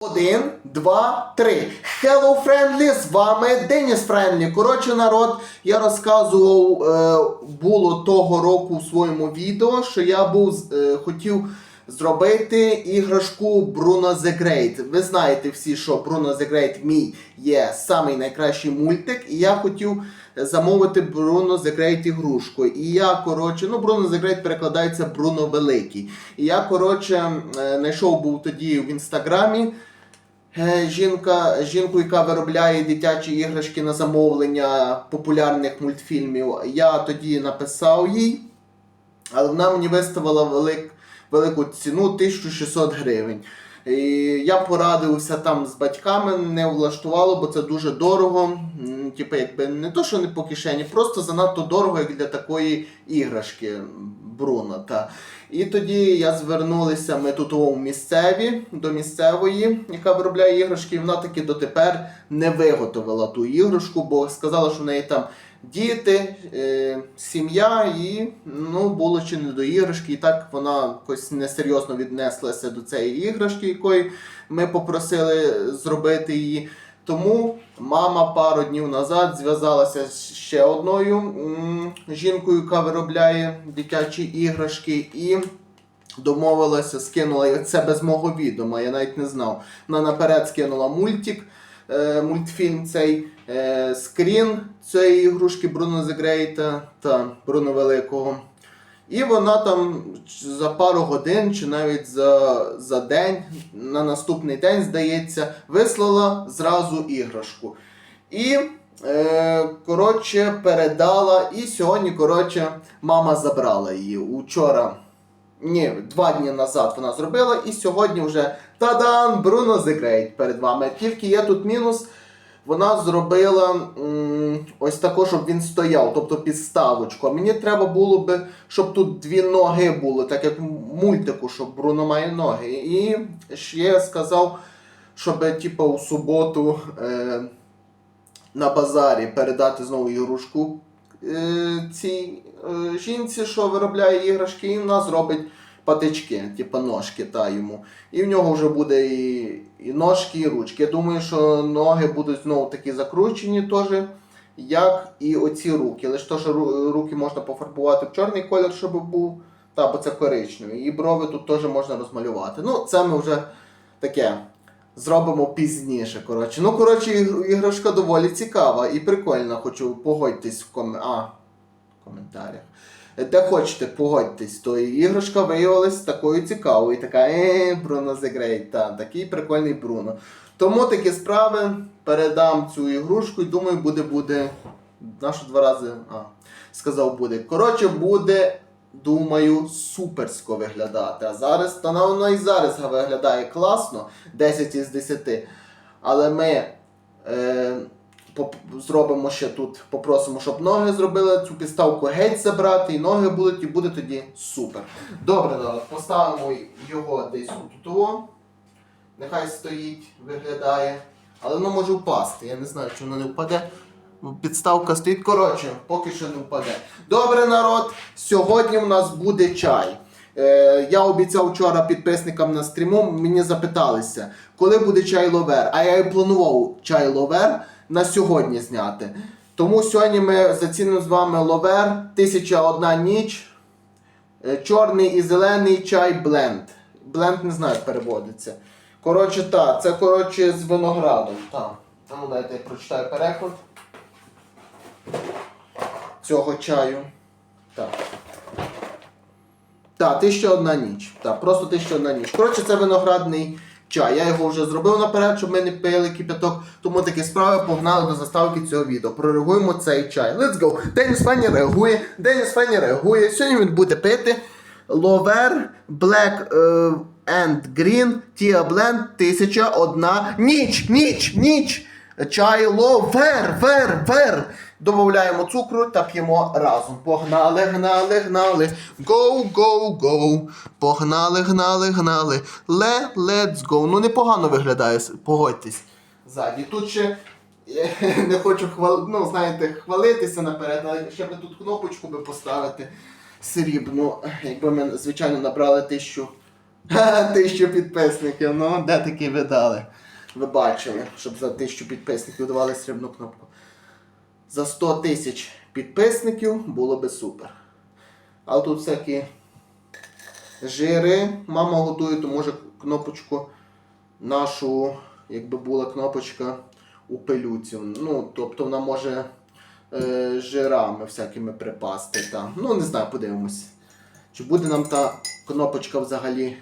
Один, два, три. Hello, Friendly, з вами Деніс Френдлі. Коротше, народ, я розказував, е, було того року в своєму відео, що я був е, хотів зробити іграшку Bruno the Great. Ви знаєте всі, що Bruno the Great мій є самий найкращий мультик, і я хотів замовити Bruno the Great ігрушку. І я, коротше, ну Bruno the Great перекладається Бруно Великий. І я, коротше, е, знайшов був тоді в інстаграмі. Е, Жінка, жінку, яка виробляє дитячі іграшки на замовлення популярних мультфільмів, я тоді написав їй, але вона мені виставила велик, велику ціну 1600 гривень. І я порадився там з батьками, не влаштувало, бо це дуже дорого. Типу, якби не то, що не по кишені, просто занадто дорого, як для такої іграшки Бруно. Та. І тоді я звернулися, ми тут у місцеві до місцевої, яка виробляє іграшки, і вона таки дотепер не виготовила ту іграшку, бо сказала, що в неї там діти, е, сім'я, і ну, було чи не до іграшки. І так вона якось несерйозно віднеслася до цієї іграшки, якої ми попросили зробити її. Тому мама пару днів назад зв'язалася з ще одною жінкою, яка виробляє дитячі іграшки, і домовилася, скинула це без мого відома, я навіть не знав. Вона наперед скинула мультик, е, мультфільм цей е, скрін цієї ігрушки Бруно Зегрейта та Бруно Великого. І вона там за пару годин чи навіть за, за день, на наступний день, здається, вислала зразу іграшку. І, е, коротше, передала. І сьогодні, коротше, мама забрала її. Учора, ні, два дні назад вона зробила, і сьогодні вже тадан! Бруно The перед вами. Тільки є тут мінус. Вона зробила м, ось тако, щоб він стояв, тобто підставочку. А мені треба було би, щоб тут дві ноги були, так як в мультику, щоб Бруно має ноги. І ще я сказав, щоб типу, у суботу е, на базарі передати знову ігрушку е, цій е, жінці, що виробляє іграшки, і вона зробить патички, типу ножки та йому. І в нього вже буде і, і ножки, і ручки. Я думаю, що ноги будуть знову такі закручені теж, як і оці руки. Лише то, що руки можна пофарбувати в чорний колір, щоб був. Та, бо це коричневий. І брови тут теж можна розмалювати. Ну, це ми вже таке зробимо пізніше. Коротше. Ну, коротше, іграшка доволі цікава і прикольна. Хочу погодьтесь в ком... а, в коментарях. Де хочете, погодьтесь, то іграшка виявилась такою цікавою. Така е, Бруно Great, та, такий прикольний Бруно. Тому такі справи передам цю ігрушку і думаю, буде буде. Нашу два рази а, сказав буде. Коротше, буде, думаю, суперсько виглядати. А зараз, та воно і зараз виглядає класно, 10 із 10. Але ми е, зробимо ще тут, попросимо, щоб ноги зробили цю підставку геть забрати, і ноги будуть, і буде тоді супер. Добре, народ, поставимо його десь тут. о. Нехай стоїть, виглядає. Але воно може впасти. Я не знаю, чи воно не впаде. Підставка стоїть. Коротше, поки що не впаде. Добре, народ. Сьогодні у нас буде чай. Е, я обіцяв вчора підписникам на стріму, мені запиталися, коли буде чай ловер. А я і планував чай ловер на сьогодні зняти. Тому сьогодні ми зацінимо з вами ловер 1001 ніч. Е, Чорний і зелений чай бленд. Бленд не знаю, як переводиться. Коротше, так, це коротше з виноградом. Так. Ну, дайте я прочитаю переклад цього чаю. Так. Так, тисяча одна ніч. Так, просто тисяча одна ніч. Коротше, це виноградний чай. Я його вже зробив наперед, щоб ми не пили кипяток. Тому такі справи погнали до заставки цього відео. Прореагуємо цей чай. Let's go! Деніс Фанні реагує. Деніс Фанні реагує. Сьогодні він буде пити Ловер Black е, and Green Tia Blend 1001 ніч, ніч, ніч. Чай ловер, вер, вер. Добавляємо цукру та п'ємо разом. Погнали, гнали, гнали. Go, go, go. Погнали, гнали, гнали. Ле, let's go. Ну непогано виглядає, погодьтесь. Ззаді. Тут ще не хочу хвал... ну, знаєте, хвалитися наперед, але ще би тут кнопочку би поставити срібну. Якби ми, звичайно, набрали тисячу Тисячу підписників. Ну, де такі ви дали? Ви бачили, щоб за тисячу підписників давали срібну кнопку. За 100 тисяч підписників було би супер. Але тут всякі жири. Мама готує, то може кнопочку нашу, якби була кнопочка у пилюці. Ну, тобто вона може е, жирами всякими припасти. Та. Ну, не знаю, подивимось. Чи буде нам та кнопочка взагалі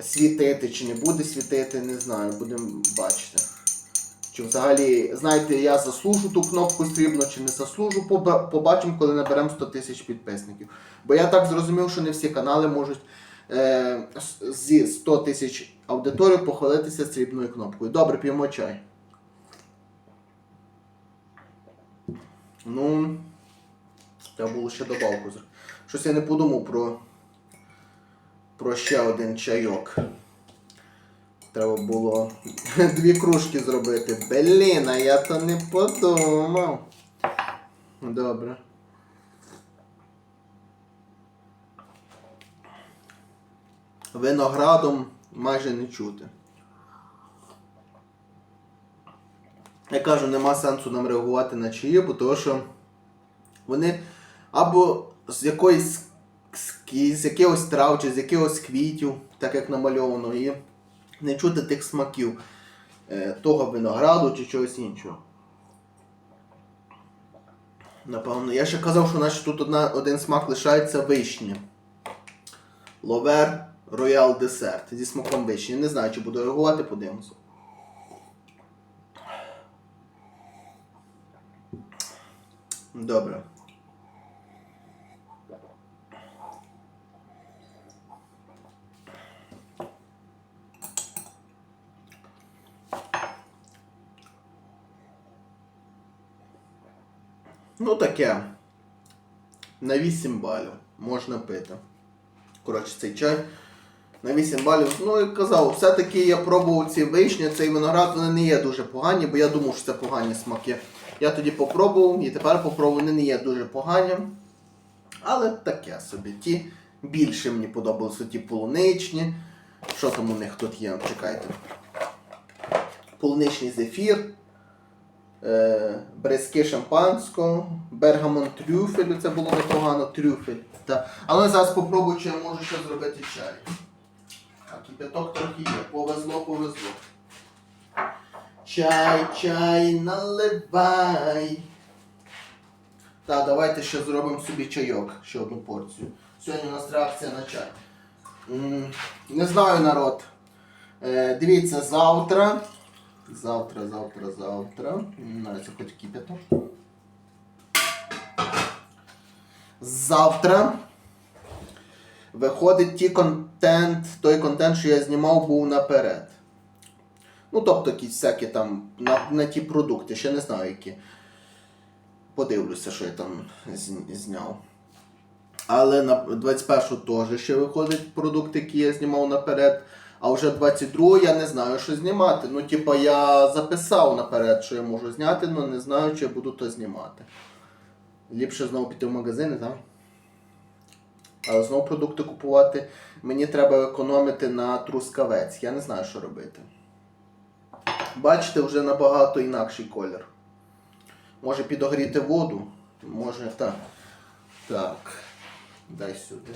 світити, чи не буде світити, не знаю, будемо бачити. Чи взагалі, знаєте, я заслужу ту кнопку срібну, чи не заслужу, Поба- побачимо, коли наберемо 100 тисяч підписників. Бо я так зрозумів, що не всі канали можуть е, зі 100 тисяч аудиторії похвалитися срібною кнопкою. Добре, п'ємо чай. Ну, треба було ще добавку. Щось я не подумав про, про ще один чайок. Треба було дві кружки зробити. Блін, а я то не подумав. Добре. Виноградом майже не чути. Я кажу, нема сенсу нам реагувати на чиї, бо того, що вони або з якоїсь з, якихось трав чи з якихось квітів, так як намальовано, і не чути тих смаків е, того винограду чи чогось іншого. Напевно, я ще казав, що наче тут одна, один смак лишається вишні. Ловер Роял Десерт зі смаком вишні. Не знаю, чи буду реагувати, подивимося. Добре. Ну таке. На 8 балів можна пити. Коротше, цей чай. На 8 балів. Ну, як казав, все-таки я пробував ці вишні, цей виноград, вони не є дуже погані, бо я думав, що це погані смаки. Я тоді попробував і тепер попробував, вони не є дуже погані. Але таке собі. Ті більше мені подобалися, ті полуничні. Що там у них тут є? Чекайте. Полуничний зефір. Е, бризки шампанського, бергамон трюфелю, це було непогано, трюфель. Та. Але зараз попробую, чи я можу ще зробити чай. А кипяток трохи є. Повезло, повезло. Чай, чай, наливай. Так, давайте ще зробимо собі чайок, ще одну порцію. Сьогодні у нас реакція на чай. Не знаю, народ. Е, дивіться, завтра. Завтра, завтра, завтра. Навіть хоч кипяток. Завтра виходить ті контент, той контент, що я знімав, був наперед. Ну, тобто якісь всякі там на, на ті продукти, ще не знаю які. Подивлюся, що я там зняв. Але на 21-го теж ще виходить продукт, який я знімав наперед. А вже 22 я не знаю, що знімати. Ну, типа, я записав наперед, що я можу зняти, але не знаю, чи я буду то знімати. Ліпше знову піти в магазини, так? Але знову продукти купувати. Мені треба економити на трускавець. Я не знаю, що робити. Бачите, вже набагато інакший колір. Може підогріти воду. Може так. Так. Дай сюди.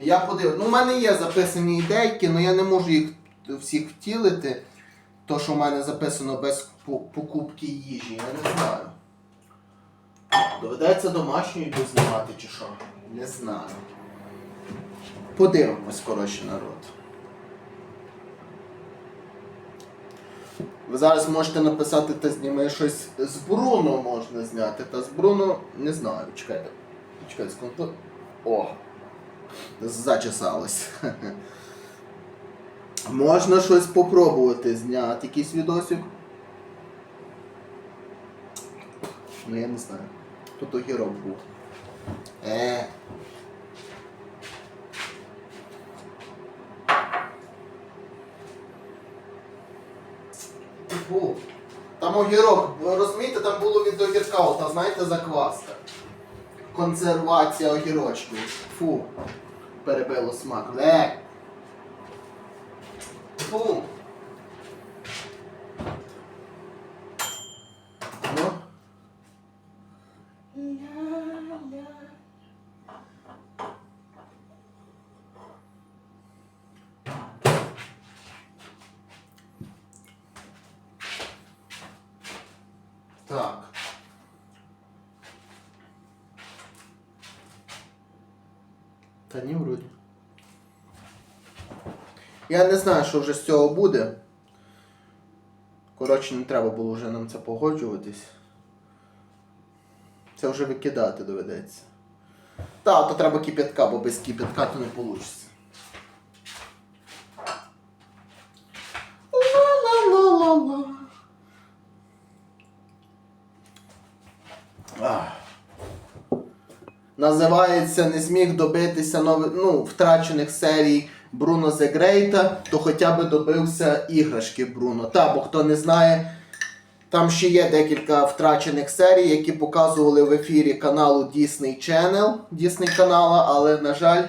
Я подивив. Ну, в мене є записані ідейки, але я не можу їх всіх втілити. То, що в мене записано без покупки їжі, я не знаю. Доведеться домашню їду знімати чи що? Не знаю. Подивимось, коротше, народ. Ви зараз можете написати та зніми щось з Бруно можна зняти. Та з Бруно не знаю. Чекайте. Чекайте, секунду. О! Зачесалось. Можна щось попробувати зняти, якийсь відосик. Ну я не знаю. Тут огірок був. Е. Там огірок, розумієте, там було від огірка, ота, знаєте, закваска. Консервація огірочків. Фу. Перебило смак. Ле. Фу. Ну. Ля-ля. Так. Та ні, вроді. Я не знаю, що вже з цього буде. Коротше, не треба було вже нам це погоджуватись. Це вже викидати доведеться. Та, то треба кипятка, бо без кипятка то не вийде. Називається Не зміг добитися нових, ну, втрачених серій Бруно The Грейта, то хоча б добився іграшки Бруно. Та, бо хто не знає, там ще є декілька втрачених серій, які показували в ефірі каналу Disney Channel, Disney канала, але, на жаль,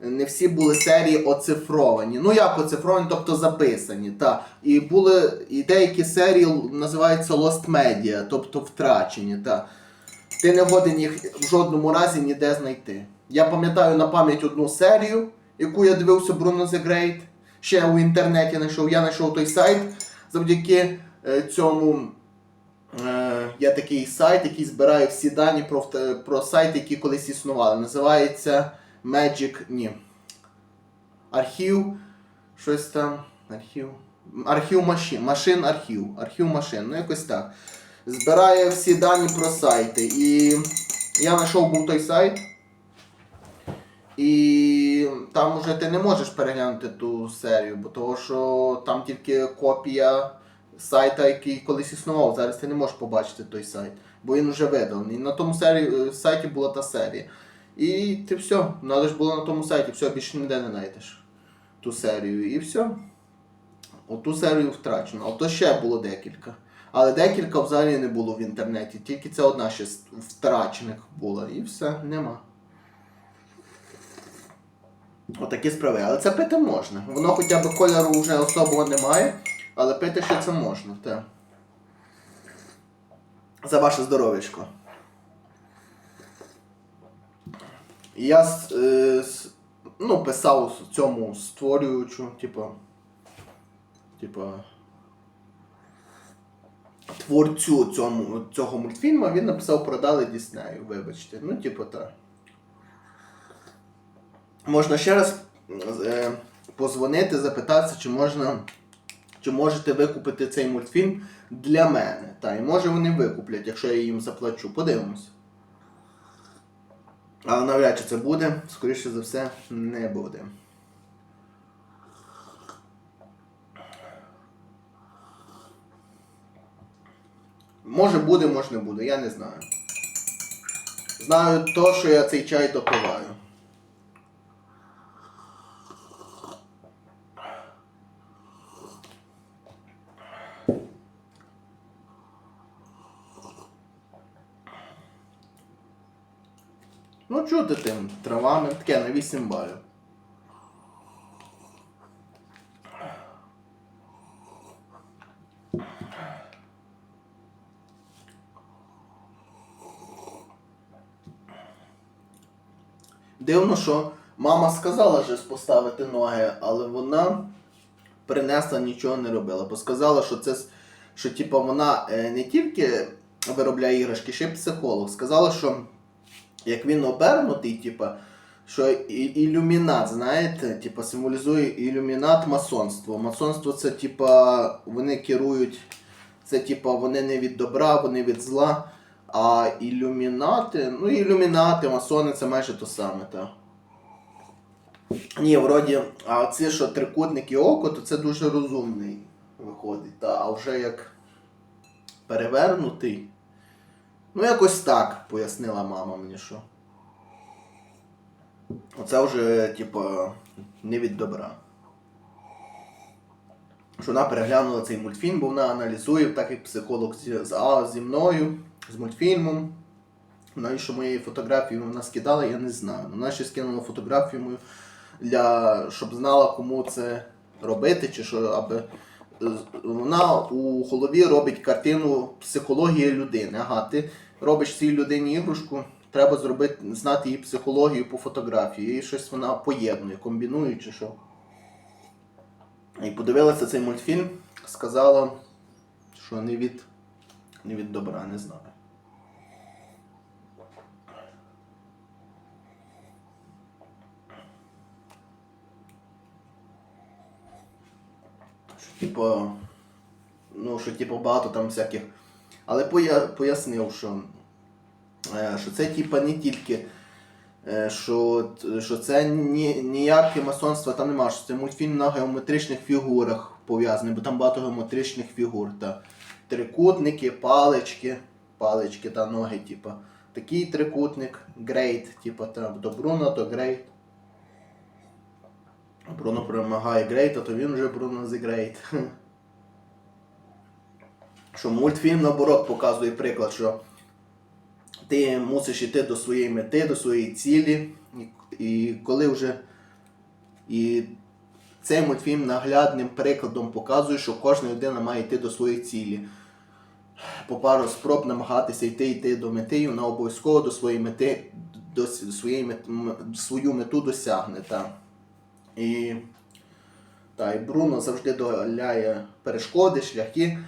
не всі були серії оцифровані. Ну як оцифровані, тобто записані. Та. І були і деякі серії називаються Lost Media, тобто втрачені. Та. Ти не годен їх в жодному разі ніде знайти. Я пам'ятаю на пам'ять одну серію, яку я дивився Bruno the Great. Ще у інтернеті знайшов. Я знайшов той сайт завдяки е, цьому. Е, є такий сайт, який збирає всі дані про, про сайти, які колись існували. Називається Magic. Ні. Архів. Щось там. Архів. Архів машин. Машин архів. Архів машин. Ну якось так. Збирає всі дані про сайти. І я знайшов був той сайт. І там уже ти не можеш переглянути ту серію, бо того, що там тільки копія сайта, який колись існував. Зараз ти не можеш побачити той сайт, бо він вже виданий. На тому серії, сайті була та серія. І ти все, треба ж було на тому сайті, все, більше ніде не знайдеш ту серію. І все. Оту серію втрачено. А то ще було декілька. Але декілька взагалі не було в інтернеті. Тільки це одна ще втрачених була. І все, нема. Отакі справи. Але це пити можна. Воно хоча б кольору вже особого немає, але пити ще це можна. Те. За ваше здоров'ячко. Я е, ну, писав цьому створюючу, типу. Типу. Творцю цьому, цього мультфільму він написав продали Діснею, вибачте. Ну, типу, так. Можна ще раз е, позвонити, запитатися, чи можна. Чи можете викупити цей мультфільм для мене? Та, і може вони викуплять, якщо я їм заплачу. Подивимось. Але навряд чи це буде, скоріше за все, не буде. Може буде, може не буде, я не знаю. Знаю то, що я цей чай допиваю. Ну, чути тим травами, таке на 8 балів. Дивно, що мама сказала же поставити ноги, але вона принесла нічого не робила. Бо сказала, що це що типу, вона е, не тільки виробляє іграшки, ще й психолог. Сказала, що як він обернутий, типа, що ілюмінат, знаєте, типа, символізує ілюмінат масонство. Масонство це типа, вони керують, це типа, вони не від добра, вони від зла. А ілюмінати, ну ілюмінати, масони це майже то саме, так. Ні, вроді, а це що трикутник і око, то це дуже розумний виходить. Та, а вже як перевернутий. Ну, якось так, пояснила мама мені, що. Оце вже, типу, не від добра. Що вона переглянула цей мультфільм, бо вона аналізує, так як психолог зі, зі мною, з мультфільмом. Навіщо моєї фотографії вона скидала, я не знаю. Вона ще скинула фотографію мою для щоб знала, кому це робити, чи що, аби е, вона у голові робить картину психології людини. Ага, ти робиш цій людині ігрушку, треба зробити, знати її психологію по фотографії. І щось вона поєднує, комбінує чи що. І подивилася цей мультфільм, сказала, що не від, не від добра, не знаю. Типу, ну, що типу, багато там всяких. Але поя, пояснив, що, е, що це типу, не тільки. е, Що, що це ні, ніяке масонство там нема, що це мультфільм на геометричних фігурах пов'язаний, бо там багато геометричних фігур. Та трикутники, палички, палички та ноги, типу. Такий трикутник, грейт, типу, там, до Бруно, Бруно перемагає Грейта, то він вже Бруно the Great. Що мультфільм наоборот показує приклад, що ти мусиш йти до своєї мети, до своєї цілі. І, коли вже. І цей мультфільм наглядним прикладом показує, що кожна людина має йти до своєї цілі. По пару спроб намагатися йти йти до мети, і вона обов'язково до своєї мети, до своєї мет, свою мету досягне. Та. І, та, і Бруно завжди доляє перешкоди, шляхи,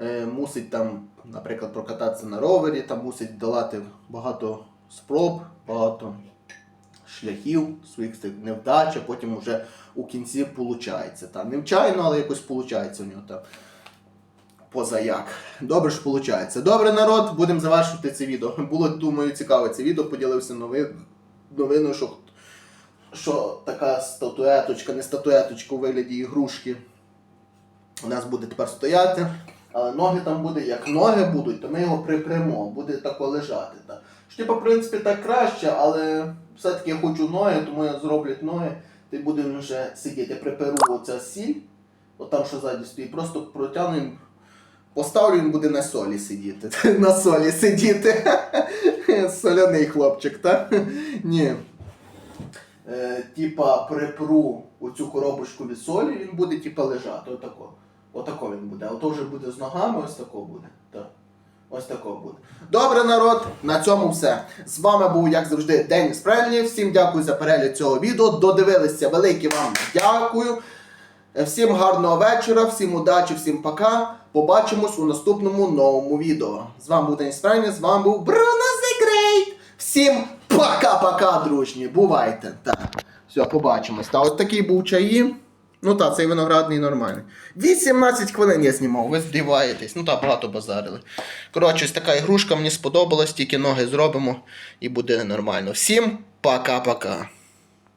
е, мусить там, наприклад, прокататися на ровері, там мусить долати багато спроб, багато шляхів, своїх невдач, а потім вже у кінці виходить. Та, невчайно, але якось виходить у нього там. Поза як. Добре ж виходить. Добре, народ, будемо завершувати це відео. Було, думаю, цікаве це відео, поділився новиною, що що така статуеточка, не статуеточка у вигляді ігрушки у нас буде тепер стояти. Але ноги там буде, як ноги будуть, то ми його припрямо, буде тако лежати. Так. Що, типу, в принципі, так краще, але все-таки я хочу ноги, тому я зроблять ноги, ти буде він вже сидіти. Приперу оця сіль, от там, що ззаді стоїть, просто протягну їм, поставлю, він буде на солі сидіти. На солі сидіти. Соляний хлопчик, так? Ні е, типа припру оцю коробочку від солі, він буде типа лежати. Отако. Отако він буде. Ото вже буде з ногами, ось тако буде. Ось тако буде. Добре, народ, на цьому все. З вами був, як завжди, Деніс Прельні. Всім дякую за перегляд цього відео. Додивилися велике вам дякую. Е, Всім гарного вечора, всім удачі, всім пока. Побачимось у наступному новому відео. З вами був Деніс Прельні, з вами був Бруно Great. Всім пока-пока, дружні. Бувайте. Так. Все, побачимось. Та от такий був чаї. Ну так, цей виноградний нормальний. 18 хвилин я знімав, ви здиваєтесь. Ну так, багато базарили. Коротше, ось така ігрушка мені сподобалась, тільки ноги зробимо і буде нормально. Всім пока-пока.